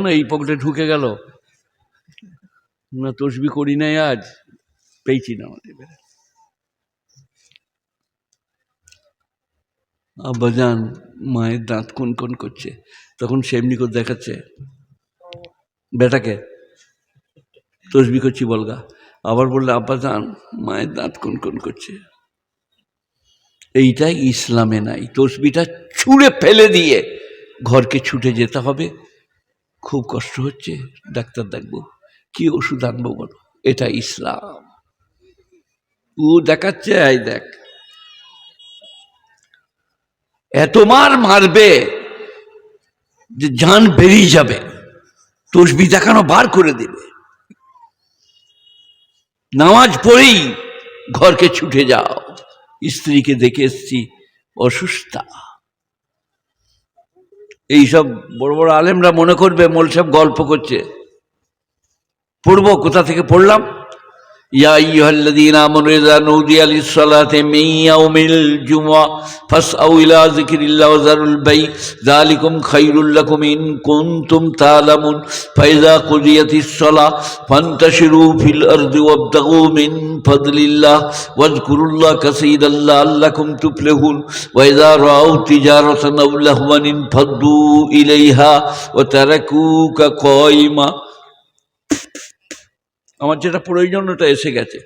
না এই পকেটে ঢুকে গেল। না তসবি করি নাই আজ, পেয়েছি না আমাদের। আব্বাজান মায়ের দাঁত কোন কোন করছে? তখন সে এমনি করে দেখাচ্ছে। বেটাকে, তসবি করছি বলগা। আবার বললে আব্বাজান মায়ের দাঁত কোন কোন করছে? এইটাই ইসলামে নাই। তসবিটা ছুঁড়ে ফেলে দিয়ে ঘরকে ছুটে যেতে হবে। খুব কষ্ট হচ্ছে, ডাক্তার দেখব। কি ওষুধ আনব বলো? এটা ইসলাম। ও দেখাচ্ছে, এই দেখ। এত মার মারবে যে যান বেরিয়ে যাবে, তসবি দেখানো বার করে দেবে। নামাজ পড়েই ঘরকে ছুটে যাও। স্ত্রীকে দেখে এসছি, অসুস্থা। এইসব বড় বড় আলেমরা মনে করবে মোল সব গল্প করছে। পড়ব কোথা থেকে পড়লাম? ইনফাদ্দু ইলাইহা ওয়া তারাকুকা কায়িমা আমার যেটা প্রয়োজন, ওটা এসে গেছে।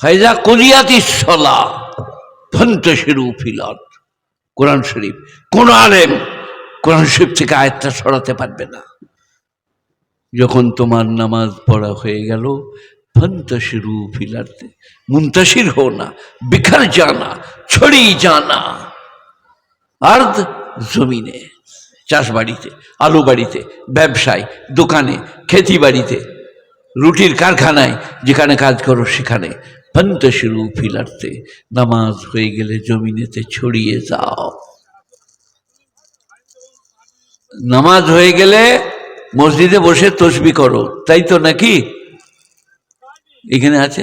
ফাইজা করিয়াতি সলা ফন্তশিরু ফিলাত কোরআন শরীফ, কোন আলেম কোরআন শরীফ থেকে আয়াতটা সরাতে পারবে না। যখন তোমার নামাজ পড়া হয়ে গেল, ফন্তশিরু ফিলাতে মুন্তাসির হো না, বিখার জানা, ছড়িয়ে জানা। আর জমিনে চাষ বাড়িতে আলু বাড়িতে ব্যবসায়, দোকানে খেতি বাড়িতে রুটির কারখানায়, যেখানে কাজ করো সেখানে। পন্তশিরু ফিলার্তে, নামাজ হয়ে গেলে জমিনেতে ছড়িয়ে যাও। নামাজ হয়ে গেলে মসজিদে বসে তসবি করো, তাই তো নাকি? এখানে আছে?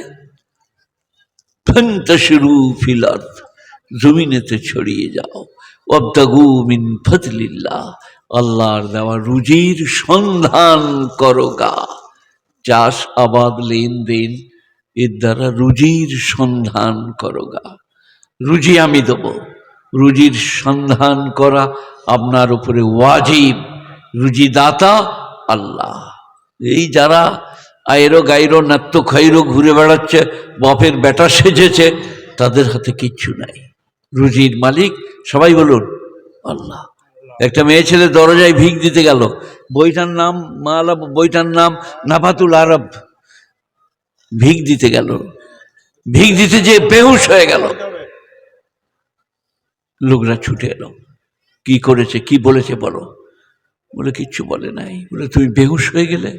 ফন্তশিরু ফিলার্থ জমিনেতে ছড়িয়ে যাও। অবদাগু মিন ফজলিল্লাহ আল্লাহর দেওয়া রুজির সন্ধান করো গা। চাষ আবাদ লেনদেন, এর দ্বারা রুজির সন্ধান করো গা। রুজি আমি দেব। রুজির সন্ধান করা আপনার উপরে ওয়াজিব। রুজি দাতা আল্লাহ। এই যারা আয়েরো গাইরো নাত্য খাইরো ঘুরে বেড়াচ্ছে, বাপের বেটা সেজেছে, তাদের হাতে কিচ্ছু নাই। রুজির মালিক সবাই বলুন, আল্লাহ। একটা মেয়ে ছেলে দরজায় ভিক দিতে গেল। বইটার নাম মালা, বইটার নাম নাফাতুল আরব। ভিক দিতে গেল। ভিক দিতে যে বেহুশ হয়ে গেল। লোকরা ছুটে এলো। কি করেছে, কি বলেছে বলো। বলে, কিচ্ছু বলে নাই। বলে, তুমি বেহুশ হয়ে গেলে?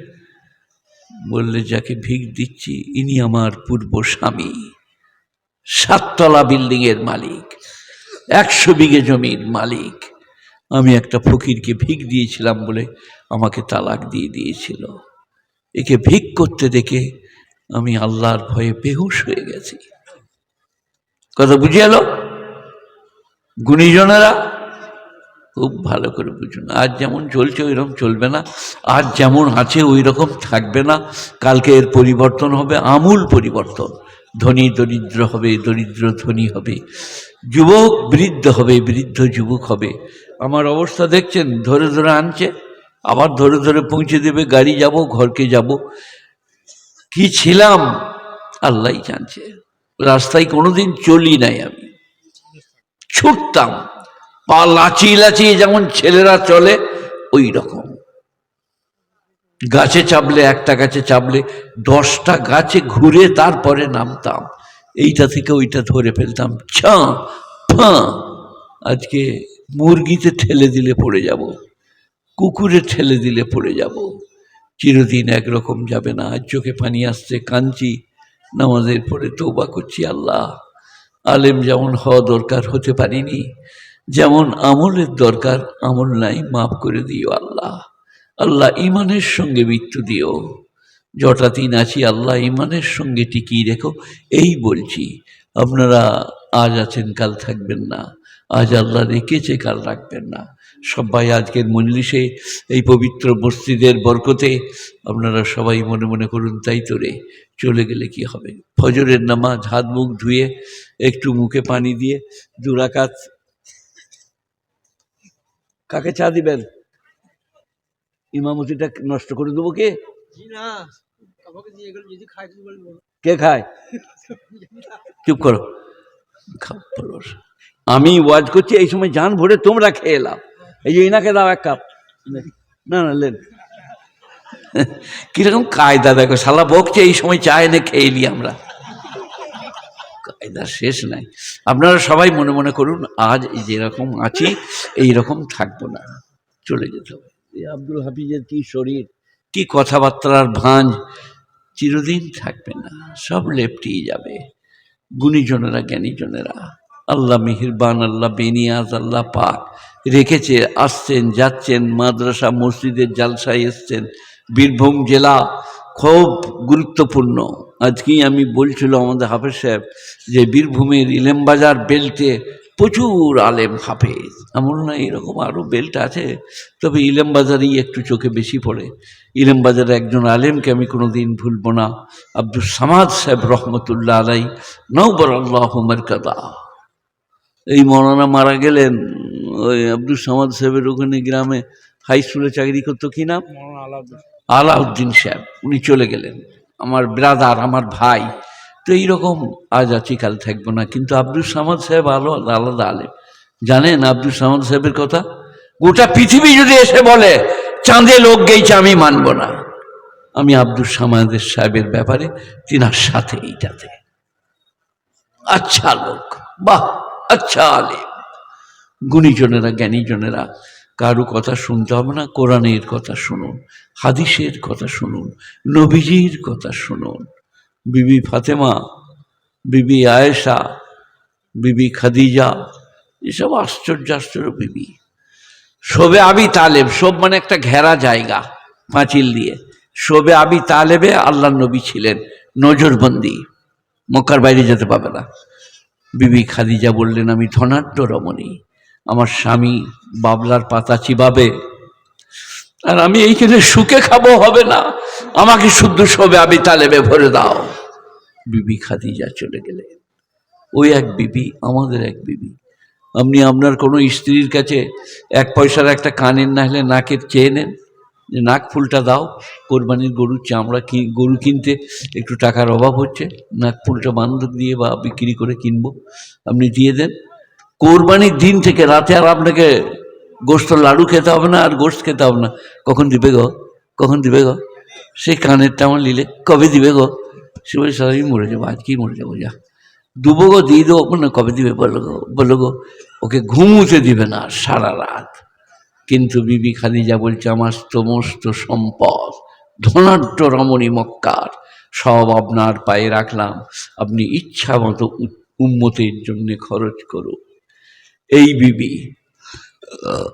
বললে, যাকে ভিক দিচ্ছি, ইনি আমার পূর্ব স্বামী। সাততলা বিল্ডিং এর মালিক। একশো বিঘে জমির মালিক। আমি একটা ফকিরকে ভিক দিয়েছিলাম বলে আমাকে তালাক দিয়ে দিয়েছিল। একে ভিক করতে দেখে আমি আল্লাহর ভয়ে বেহুশ হয়ে গেছি। কথা বুঝে এলো? গুণীজনেরা খুব ভালো করে বুঝুন আজ যেমন চলছে, ওইরকম চলবে না। আজ যেমন আছে ওই রকম থাকবে না। কালকে এর পরিবর্তন হবে, আমূল পরিবর্তন। ধনী দরিদ্র হবে, দরিদ্র ধনী হবে। যুবক বৃদ্ধ হবে, বৃদ্ধ যুবক হবে। আমার অবস্থা দেখছেন, ধরে ধরে আনছে, আবার ধরে ধরে পৌঁছে দেবে, গাড়ি যাব, ঘরকে যাব। কি ছিলাম? আল্লাহ জানছে। রাস্তায় কোনোদিন চলি নাই আমি। ছুটতাম। পা লাচিয়ে লাচিয়ে যেমন ছেলেরা চলে ওই রকম গাছে চাপলে, একটা গাছে চাপলে, দশটা গাছে ঘুরে তারপরে নামতাম। এইটা থেকে ওইটা ধরে ফেলতাম ছা ফাঁ। আজকে মুরগিতে ঠেলে দিলে পড়ে যাব, কুকুরে ঠেলে দিলে পড়ে যাব। চিরদিন একরকম যাবে না, আজ চোখে পানি আসছে কাঞ্চি নামাজের পরে তৌবা করছি, আল্লাহ। আলেম যেমন হওয়া দরকার হতে পারিনি, যেমন আমলের দরকার, আমল নাই, মাফ করে দিও আল্লাহ। আল্লাহ ইমানের সঙ্গে মৃত্যু দিও। জটা দিন আছি, আল্লাহ ইমানের সঙ্গে টিকিয়ে রেখো। এই বলছি, আপনারা আজ আছেন, কাল থাকবেন না। আজ আল্লাহ রেখেছে, কাল রাখবেন না। সবাই আজকের মজলিসে, এই পবিত্র মসজিদের বরকতে আপনারা সবাই মনে মনে করুন, তাই তো রে। চলে গেলে কি হবে? ফজরের নামাজ, হাত মুখ ধুয়ে, একটু মুখে পানি দিয়ে দুরাকাত কাকে চা দিবেন? ইমামতিটা নষ্ট করে দেবো কে? কে খায়? চুপ করো। আমি ওয়াজ করছি, এই সময় জান ভরে তোমরা খেয়ে এলাম এই যে ইনাকে দাও এক কাপ। না না, লেন। কীরকম কায়দা, দেখো, শালা বকছে, এই সময় চা এনে খেয়ে নি আমরা। কায়দা শেষ নাই। আপনারা সবাই মনে মনে করুন, আজ যেরকম আছি এই রকম থাকব না। চলে যেতে হবে। আব্দুল হাফিজের কি শরীর? কি কথাবার্তার ভাঁজ, চিরদিন থাকবে না, সব লেপটিয়ে যাবে। গুণীজনেরা, জ্ঞানীজনেরা, আল্লাহ মেহিরবান, আল্লাহ বেনিয়াজ, আল্লাহ পাক রেখেছে, আসছেন, যাচ্ছেন, মাদ্রাসা, মসজিদের জালসায় এসছেন। বীরভূম জেলা খুব গুরুত্বপূর্ণ। আজকেই আমি বলছিল আমাদের হাফেজ সাহেব যে বীরভূমের ইলেমবাজার বেল্টে প্রচুর আলেম হাফেজ। এমন না এরকম আরও বেল্ট আছে। তবে ইলেমবাজারেই একটু চোখে বেশি পড়ে। ইলেমবাজারে একজন আলেমকে আমি কোনো দিন ভুলব না। আব্দুল সামাদ সাহেব রহমতুল্লাহ আলাই নৌবর আল্লাহ কাদা এই মরানা মারা গেলেন ওই আব্দুল সামাদ সাহেবের ওখানে গ্রামে হাই স্কুলে চাকরি করতো কি নাম? আলাউদ্দিন। সাহেব উনি চলে গেলেন। আমার ব্রাদার আমার ভাই। তো এইরকম আজ আছি কাল থাকব না। কিন্তু আব্দুল সামাদ সাহেব আলো আলাদা আলেম। জানেন আব্দুল সামাদ সাহেবের কথা? গোটা পৃথিবী যদি এসে বলে, চাঁদে লোক গেইছে, আমি মানব না। আমি আব্দুল সামাদের সাহেবের ব্যাপারে তিনার সাথে এইটাতে। আচ্ছা লোক, বাহ আচ্ছা আলেম। গুণীজনেরা, জ্ঞানীজনেরা, কারও কথা শুনতে হবে না, কোরআনের কথা শুনুন, হাদিসের কথা শুনুন, নবীজির কথা শুনুন। বিবি ফাতেমা, বিবি আয়েশা, বিবি খাদিজা এসব আশ্চর্য আশ্চর্য বিবি শোবে আবি তালেব সব মানে একটা ঘেরা জায়গা, পাঁচিল দিয়ে। শোবে আবি তালেবে আল্লাহ নবী ছিলেন, নজরবন্দি। মক্কার বাইরে যেতে পাবে না। বিবি খাদিজা বললেন, আমি ধনাঢ্য রমণী, আমার স্বামী বাবলার পাতা চিবাবে। আর আমি এইখানে সুখে খাব, হবে না। আমাকে শুদ্ধ সবে আমি তালেবে ভরে দাও। বিবি খাদিজা চলে গেলে ওই এক বিবি, আমাদের এক বিবি আপনি আপনার কোনো স্ত্রীর কাছে এক পয়সার একটা কানের না হলে নাকের চেয়ে নেন, যে নাক ফুলটা দাও, কোরবানির গরুর চামড়া কি, গরু কিনতে একটু টাকার অভাব হচ্ছে, নাক ফুলটা বান্ধব দিয়ে বা বিক্রি করে কিনবো, আপনি দিয়ে দেন। কোরবানির দিন থেকে রাতে আর আপনাকে গোস্ত লাড়ু খেতে হবে না, আর গোস্ত খেতে হবে না। কখন দিবে গো? কখন দিবে গো? সেই কানেরটা আমার নিলে কবে দিবে গো? সে বলে সারাই মরে যাব, আজকেই মরে যাব, যা। দুবো গো দিয়ে দেবো মানে কবে দিবে বলো গো বলো গো ওকে ঘুমুতে দিবে না সারা রাত। কিন্তু বিবি খাদিজা বলছে, আমার সমস্ত সম্পদ, ধনাঢ্য রমণী মক্কার, সব আপনার পায়ে রাখলাম। আপনি ইচ্ছা মতো উন্মতির জন্য খরচ করুন। এই বিবি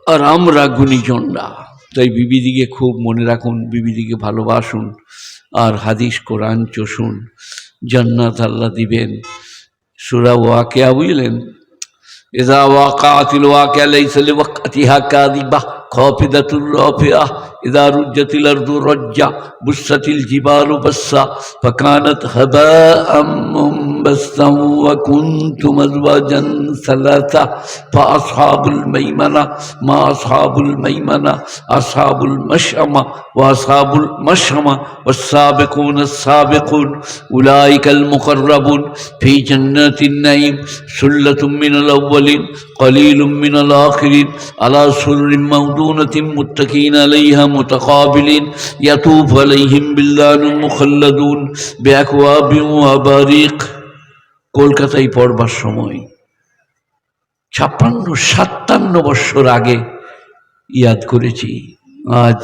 আর আমরা গুণীজনরা, তাই বিবিদিকে খুব মনে রাখুন, বিবিদিকে ভালোবাসুন, আর হাদিস কোরআন চষুন, জান্নাত আল্লাহ দিবেন। সুরা ওয়াকেয়া বুঝলেন? এজা ওয়াকাতিল ওয়াকেয়া লাইসালি ওয়াকাতিহা কাযিবা খাফিদাতুর রাফিয়া ইযা রুজ্জাতিল আরদু রজ্জা বুসাতিল জিবালু বাসা ফাকানাত হাবাআম منبثا وكنتم أزواجا ثلاثة فأصحاب الميمنة ما أصحاب الميمنة؟ أصحاب المشأمة وأصحاب المشأمة والسابقون السابقون أولئك المقربون في جنات النعيم سلة من الأولين قليل من الآخرين على سرر موضونة متكئين عليها متقابلين يطوف عليهم بلدان مخلدون بأكواب وأباريق কলকাতায় পড়বার সময় ছাপ্পান্ন সাতান্ন বৎসর আগে ইয়াদ করেছি আজ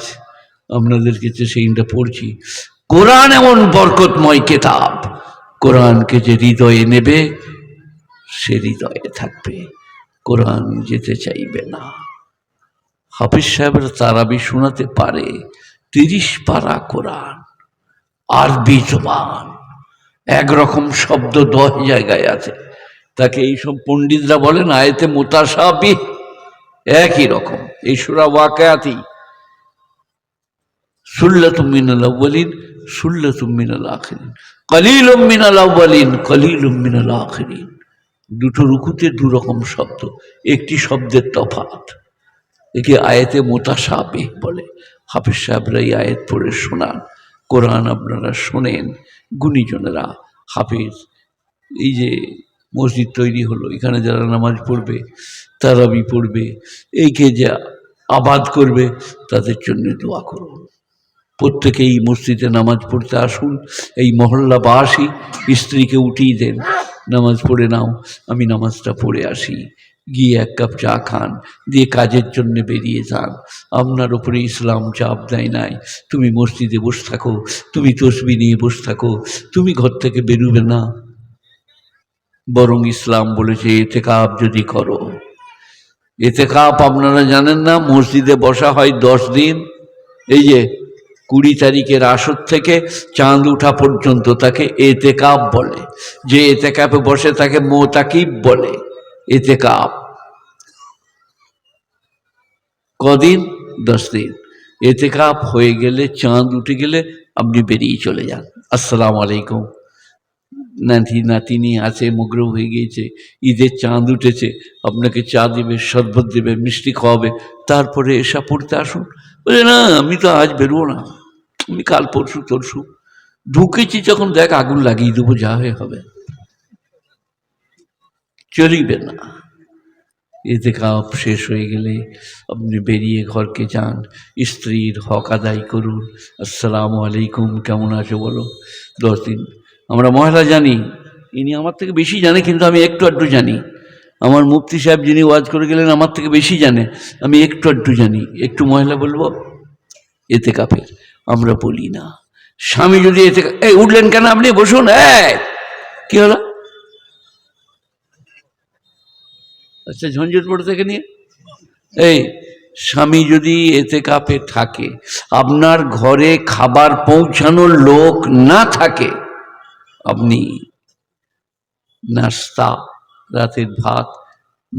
আপনাদের কাছে সেইটা পড়ছি কোরআন এমন বরকতময় কেতাব কোরআনকে যে হৃদয়ে নেবে সে হৃদয়ে থাকবে কোরআন যেতে চাইবে না। হাফিজ সাহেবের তারাবি শোনাতে পারে, তিরিশ পারা কোরআন, আরবি জবান, একরকম শব্দ দশ জায়গায় আছে। তাকে এইসব পণ্ডিতরা বলেন, আয়তে মোতাসাবি একই রকম। এই সুরা ওয়াকায়াতি, সুল্লাতুম মিনাল আউয়ালিন, সুল্লাতুম মিনাল আখিরিন, কলিলুম মিনাল কলিলুম মিনাল আখিরিন। দুটো রুকুতে দু রকম শব্দ। একটি শব্দের তফাৎ। একে আয়াতে মোতাসাবে বলে। হাফিজ সাহেবরা এই আয়াত পড়ে শোনান। কোরআন আপনারা শোনেন। গুণীজনেরা, হাফিজ, এই যে মসজিদ তৈরি হলো, এখানে যারা নামাজ পড়বে, তারাবি পড়বে এইকে যে আবাদ করবে, তাদের জন্য দোয়া করুন। প্রত্যেকেই মসজিদে নামাজ পড়তে আসুন। এই মহল্লাবাসী স্ত্রীকে উঠিয়ে দেন। নামাজ পড়ে নাও, আমি নামাজটা পড়ে আসি। গিয়ে এক কাপ চা খান, দিয়ে কাজের জন্য বেরিয়ে যান। আপনার ওপরে ইসলাম চাপ দেয় নাই। তুমি মসজিদে বসে থাকো, তুমি তসবি নিয়ে বসে থাকো, তুমি ঘর থেকে বেরোবে না। বরং ইসলাম বলেছে এতে কাপ যদি করো। এতে কাপ আপনারা জানেন না, মসজিদে বসা হয় দশ দিন। এই যে কুড়ি তারিখের আসর থেকে চাঁদ উঠা পর্যন্ত তাকে এতে কাপ বলে। যে এতে কাপে বসে তাকে মোতাকিব বলে। এতে কাপ কদিন? দশ দিন। এতে কাপ হয়ে গেলে, চাঁদ উঠে গেলে আপনি বেরিয়ে চলে যান। আসসালাম আলাইকুম। নাতি, নাতিনি আছে মুগরব হয়ে গিয়েছে, ঈদের চাঁদ উঠেছে, আপনাকে চা দেবে, শরবত দেবে, মিষ্টি খাওয়াবে, তারপরে এসা পড়তে আসুন। বলে, না, আমি তো আজ বেরোবো না, আমি কাল পরশু, তরশু। ঢুকেছি যখন, দেখ, আগুন লাগিয়ে দেবো, যা হয়ে হবে। চলিবে না। এতে কাপ শেষ হয়ে গেলে, আপনি বেরিয়ে ঘরকে যান, স্ত্রীর হক আদায় করুন। আসসালামু আলাইকুম, কেমন আছো বলো? দশ দিন আমরা মহিলা জানি, ইনি আমার থেকে বেশি জানে, কিন্তু আমি একটু আধটু জানি। আমার মুফতি সাহেব যিনি ওয়াজ করে গেলেন, আমার থেকে বেশি জানে। আমি একটু আধটু জানি। একটু মহিলা বলব, এতে কাপের আমরা বলি না। স্বামী যদি এতে এই উঠলেন কেন আপনি? বসুন, এই! কি হলো? আচ্ছা ঝঞ্ঝটপড় থেকে নিয়ে। এই, স্বামী যদি এতে কাপে থাকে, আপনার ঘরে খাবার পৌঁছানোর লোক না থাকে আপনি নাস্তা, রাতের ভাত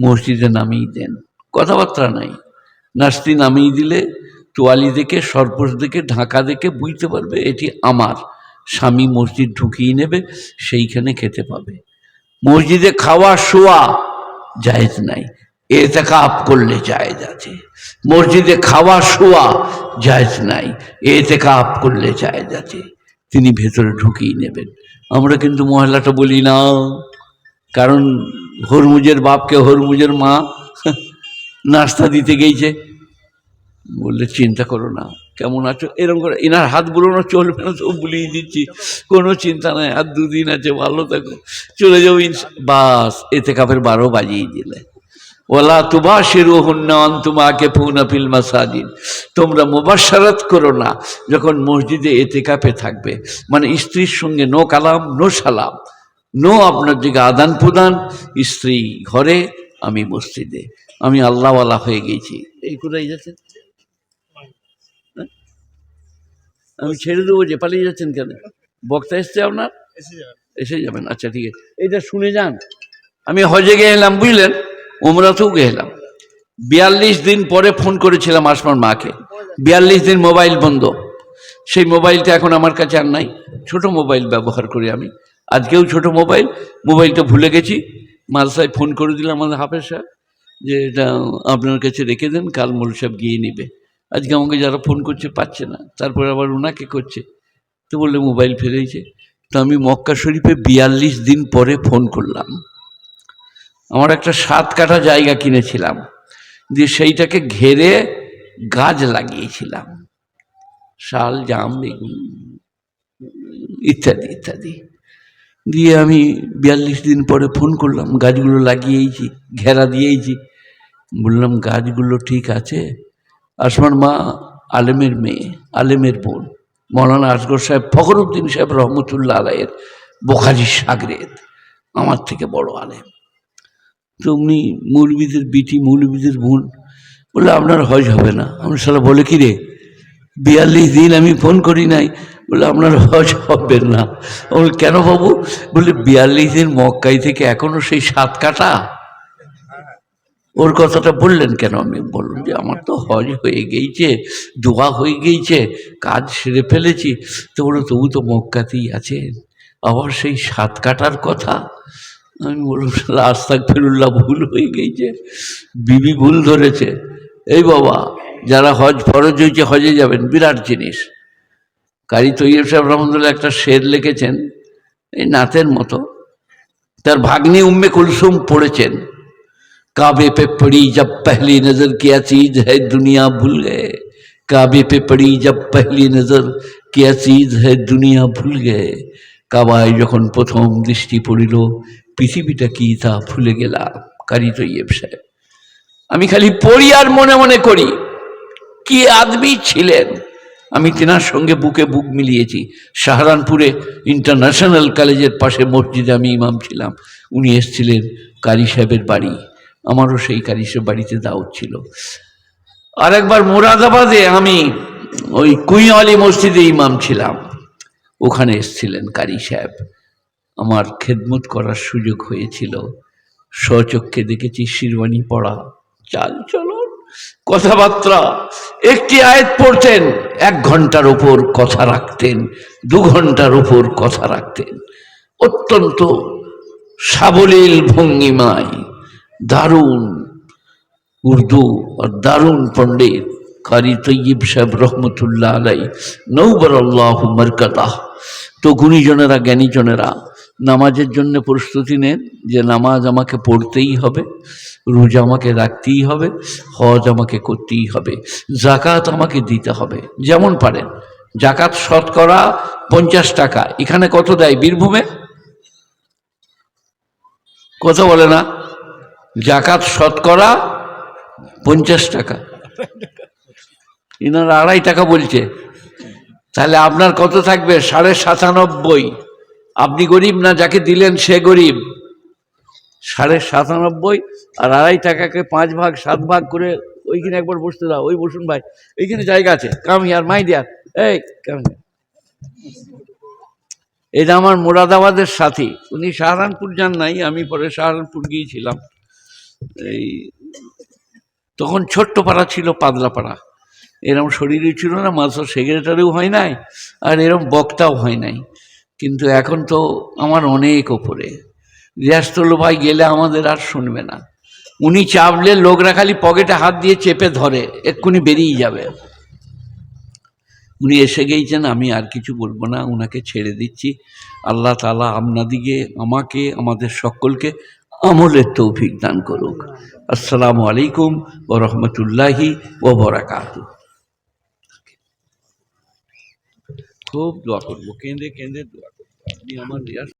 মসজিদে নামিয়ে দেন। কথাবার্তা নাই। নাস্তি নামিয়ে দিলে তোয়ালি দেখে সরপোষ দেখে, ঢাকা দেখে বুঝতে পারবে এটি আমার। স্বামী মসজিদ ঢুকিয়ে নেবে, সেইখানে খেতে পাবে। মসজিদে খাওয়া শোয়া জায়েজ নাই। এতে কাপ করলে জায়েজ আছে। মসজিদে খাওয়া শোয়া জায়েজ নাই। এতে কাপ করলে জায়েজ আছে। তিনি ভেতরে ঢুকিয়ে নেবেন। আমরা কিন্তু মহিলাটা বলি না। কারণ হরমুজের বাপকে হরমুজের মা নাস্তা দিতে গেছে। বললে, চিন্তা করো না, কেমন আছো? এরকম করে এনার হাত বুলোনো চলবে না তো বুলিয়ে দিচ্ছি। কোনো চিন্তা নাই, আর দুদিন আছে, ভালো থাকো। চলে যাব বাস, এতে কাপের বারো বাজিয়ে দিলে। ওলা তুবা শিরু হুন্নান তোমাকে ফিল মাসাজিদ। তোমরা মুবাসারাত করো না যখন মসজিদে এতে কাপে থাকবে। মানে স্ত্রীর সঙ্গে নো কালাম নো সালাম। নো আপনার দিকে আদান প্রদান। স্ত্রী ঘরে আমি মসজিদে। আমি আল্লাহওয়ালা হয়ে গেছি। এই কোথায় যাচ্ছেন? হ্যাঁ? আমি ছেড়ে দেবো যে পালিয়ে যাচ্ছেন কেন? বক্তা এসছে আপনার? এসে যাবেন। আচ্ছা ঠিক আছে। এইটা শুনে যান। আমি হজে গেলাম বুঝলেন? উমরাতেও গেলাম। বিয়াল্লিশ দিন পরে ফোন করেছিলাম আসমার মাকে। বিয়াল্লিশ দিন মোবাইল বন্ধ। সেই মোবাইলটা এখন আমার কাছে আর নাই। ছোট মোবাইল ব্যবহার করি আমি। আজকেও ছোট মোবাইল মোবাইলটা ভুলে গেছি। মালসায় ফোন করে দিলাম আমাদের হাফেজ সাহেব যে এটা আপনার কাছে রেখে দেন, কাল মোল সাহেব গিয়ে নেবে। আজকে আমাকে যারা ফোন করছে পাচ্ছে না। তারপরে আবার ওনাকে করছে। তো বললে মোবাইল ফেলেছে তো আমি মক্কা শরীফে বিয়াল্লিশ দিন পরে ফোন করলাম। আমার একটা সাত কাঠা জায়গা কিনেছিলাম। দিয়ে সেইটাকে ঘেরে গাছ লাগিয়েছিলাম। শাল, জাম, বেগুন, ইত্যাদি ইত্যাদি। দিয়ে আমি বিয়াল্লিশ দিন পরে ফোন করলাম, গাছগুলো লাগিয়েছি, ঘেরা দিয়েছি। বললাম, গাছগুলো ঠিক আছে। আসমান মা আলেমের মেয়ে, আলেমের বোন, মৌলানা আসগর সাহেব ফখরুদ্দিন সাহেব রহমতুল্লাহ আলাইয়ের বোখারি সাগরেদ আমার থেকে বড় আলেম। তো উনি মৌলবীদের বিটি মৌলবীদের বোন। বলে আপনার হজ হবে না। আমি সালা বলে, কি রে? বিয়াল্লিশ দিন আমি ফোন করি নাই। বলে আপনার হজ হবে না। বলে কেন বাবু? বলে বিয়াল্লিশ দিন মক্কাই থেকে এখনও সেই সাত কাটা ওর কথাটা বললেন কেন? আমি বললাম যে, আমার তো হজ হয়ে গিয়েছে দোয়া হয়ে গিয়েছে কাজ সেরে ফেলেছি। তো বলো তবু তো মক্কাতেই আছেন। আবার সেই সাত কাটার কথা? আমি বললাম আস্তাক ফেরুল্লাহ ভুল হয়ে গেছে, বিবি ভুল ধরেছে। এই বাবা, যারা হজ, ফরজ হয়েছে, হজে যাবেন, বিরাট জিনিস। কারি তৈরি সাহেব রহমদুল্লাহ একটা শের লিখেছেন, এই নাতের মতো। তার ভাগ্নি উম্মে কুলসুম পড়েছেন। কাবে পে পড়ি জব পহলি নজর কিয়া চিজ হ্যায়, দুনিয়া ভুল গে। কাবে পে পড়ি যা পহলি নজর কিয়া চিজ হ্যায়, দুনিয়া ভুল গে। কাবায় যখন প্রথম দৃষ্টি পড়িল পৃথিবীটা কি তা ভুলে গেলাম, কারি তৈয়ব সাহেব। আমি খালি পড়ি আর মনে মনে করি, কি আদমি ছিলেন। আমি তেনার সঙ্গে বুকে বুক মিলিয়েছি। সাহারানপুরে ইন্টারন্যাশনাল কলেজের পাশে মসজিদে আমি ইমাম ছিলাম। উনি এসেছিলেন কারি সাহেবের বাড়ি। আমারও সেই কারি সাহেব বাড়িতে দাওয়াত ছিল। আর একবার মোরাদাবাদে আমি ওই কুইয়ালি মসজিদে ইমাম ছিলাম। ওখানে এসছিলেন কারি সাহেব। আমার খেদমত করার সুযোগ হয়েছিল। স্বচক্ষে দেখেছি শিরবানি পড়া। চাল চলন, কথাবার্তা, একটি আয়াত পড়তেন, এক ঘণ্টার উপর কথা রাখতেন, দু ঘণ্টার উপর কথা রাখতেন। অত্যন্ত সাবলীল ভঙ্গিমায় দারুণ উর্দু আর দারুণ পণ্ডিত কারি তৈয়ব সাহেব রহমতুল্লাহ আলাই নৌবর আল্লাহ মরকতা তো গুণীজনেরা, জ্ঞানীজনেরা নামাজের জন্য প্রস্তুতি নেন যে নামাজ আমাকে পড়তেই হবে, রোজা আমাকে রাখতেই হবে, হজ আমাকে করতেই হবে জাকাত আমাকে দিতে হবে, যেমন পারেন। জাকাত শতকরা পঞ্চাশ টাকা। এখানে কত দেয় বীরভূমে? কত বলে না? জাকাত শতকরা পঞ্চাশ টাকা। ইনারা আড়াই টাকা বলছে। তাহলে আপনার কত থাকবে? সাড়ে সাতানব্বই। আপনি গরিব না, যাকে দিলেন সে গরিব। সাড়ে সাতানব্বই আর আড়াই টাকাকে পাঁচ ভাগ, সাত ভাগ করে ওইখানে একবার বসতে দাও। ওই বসুন ভাই, এইখানে জায়গা আছে। কাম হিয়ার মাই দিয়ার এই কাম এটা আমার মোরাদাবাদের সাথী। উনি সাহারানপুর যান নাই, আমি পরে সাহারানপুর গিয়েছিলাম। এই, তখন ছোট্ট পাড়া ছিল পাতলা পাড়া এরম শরীরই ছিল না মাত্র সেক্রেটারিও হয় নাই, আর এরম বক্তাও হয় নাই। কিন্তু এখন তো আমার অনেক ওপরে। রিয়াস্তল ভাই গেলে আমাদের আর শুনবে না। উনি চাপলে লোকরা খালি পকেটে হাত দিয়ে চেপে ধরে, এক্ষুনি বেরিয়ে যাবে। উনি এসে গিয়েছেন আমি আর কিছু বলব না ওনাকে ছেড়ে দিচ্ছি। আল্লাহ তালা আপনাদিকে, আমাকে, আমাদের সকলকে আমলের তৌফিক দান করুক। আসসালামু আলাইকুম ও রহমতুল্লাহি ও বরাকাত খুব দোয়া করব কেঁদে কেঁদে দোয়া করব আপনি আমার রিয়াজ